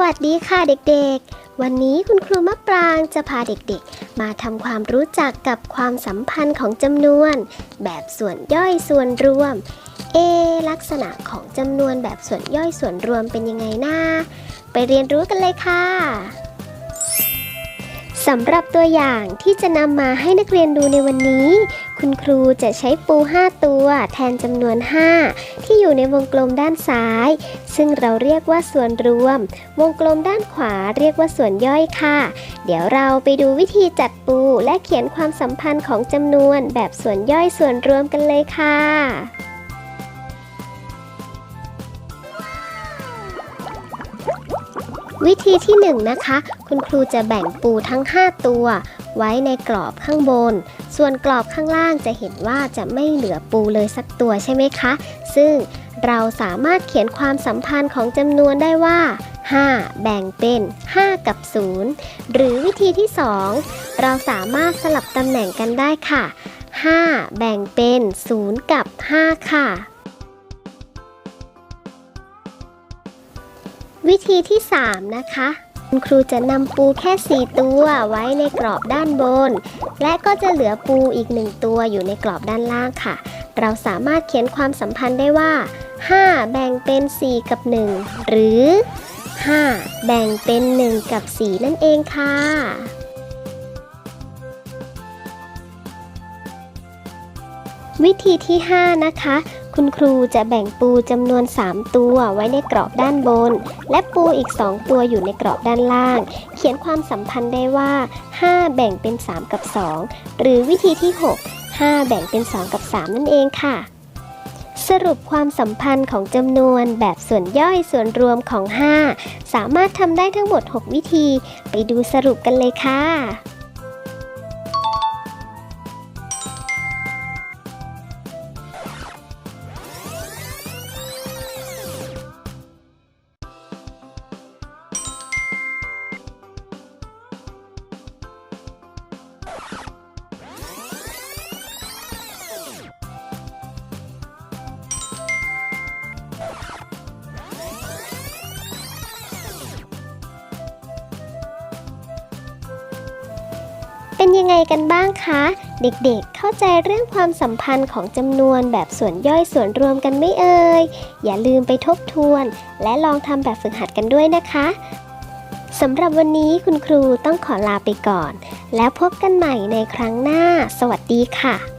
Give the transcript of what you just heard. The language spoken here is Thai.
วัสดีค่ะเด็กๆ วันนี้คุณครูมะปรางจะพาเด็กๆ มาทำความรู้จักกับความสัมพันธ์ของจำนวน แบบส่วนย่อยส่วนรวม เอ ลักษณะของจำนวนแบบส่วนย่อยส่วนรวมเป็นยังไงนะไปเรียนรู้กันเลยค่ะ สำหรับตัวอย่างที่จะนำมาให้นักเรียนดูในวันนี้ คุณครูจะใช้ปู 5 ตัว แทนจำนวน 5 ที่อยู่ในวงกลมด้านซ้าย ซึ่งเราเรียกว่าส่วนรวม วงกลมด้านขวาเรียกว่าส่วนย่อยค่ะ เดี๋ยวเราไปดูวิธีจัดปูและเขียนความสัมพันธ์ของจำนวนแบบส่วนย่อยส่วนรวมกันเลยค่ะ วิธีที่1นงนะคะ คุณครูจะแบ่งปูทั้ง 5 ตัว ไว้ในกรอบข้างบน ส่วนกรอบข้างล่างจะเห็นว่าจะไม่เหลือปูเลยสักตัวใช่ไหมคะ ซึ่งเราสามารถเขียนความสัมพันธ์ของจำนวนได้ว่า 5 แบ่งเป็น 5 กับ 0 หรือวิธีที่ 2 เราสามารถสลับตำแหน่งกันได้ค่ะ 5 แบ่งเป็น 0 กับ 5 ค่ะ วิธีที่ 3 นะคะคุณครูจะนำปูแค่ 4 ตัวไว้ในกรอบด้านบน และก็จะเหลือปูอีก 1 ตัวอยู่ในกรอบด้านล่างค่ะ เราสามารถเขียนความสัมพันธ์ได้ว่า 5 แบ่งเป็น 4 กับ 1 หรือ 5 แบ่งเป็น 1 กับ 4 นั่นเองค่ะวิธีที่ 5 นะคะ คุณครูจะแบ่งปูจำนวน 3 ตัวไว้ในกรอบด้านบน และปูอีก 2 ตัวอยู่ในกรอบด้านล่าง เขียนความสัมพันธ์ได้ว่า 5 แบ่งเป็น 3 กับ 2 หรือวิธีที่ 6 5 แบ่งเป็น 2 กับ 3 นั่นเองค่ะ สรุปความสัมพันธ์ของจำนวนแบบส่วนย่อยส่วนรวมของ 5 สามารถทำได้ทั้งหมด 6 วิธี ไปดูสรุปกันเลยค่ะ เป็นยังไงกันบ้างคะ เด็กๆเข้าใจเรื่องความสัมพันธ์ของจำนวนแบบส่วนย่อยส่วนรวมกันไม่เอ่ย อย่าลืมไปทบทวน และลองทำแบบฝึกหัดกันด้วยนะคะสำหรับวันนี้คุณครูต้องขอลาไปก่อน แล้วพบกันใหม่ในครั้งหน้า สวัสดีค่ะ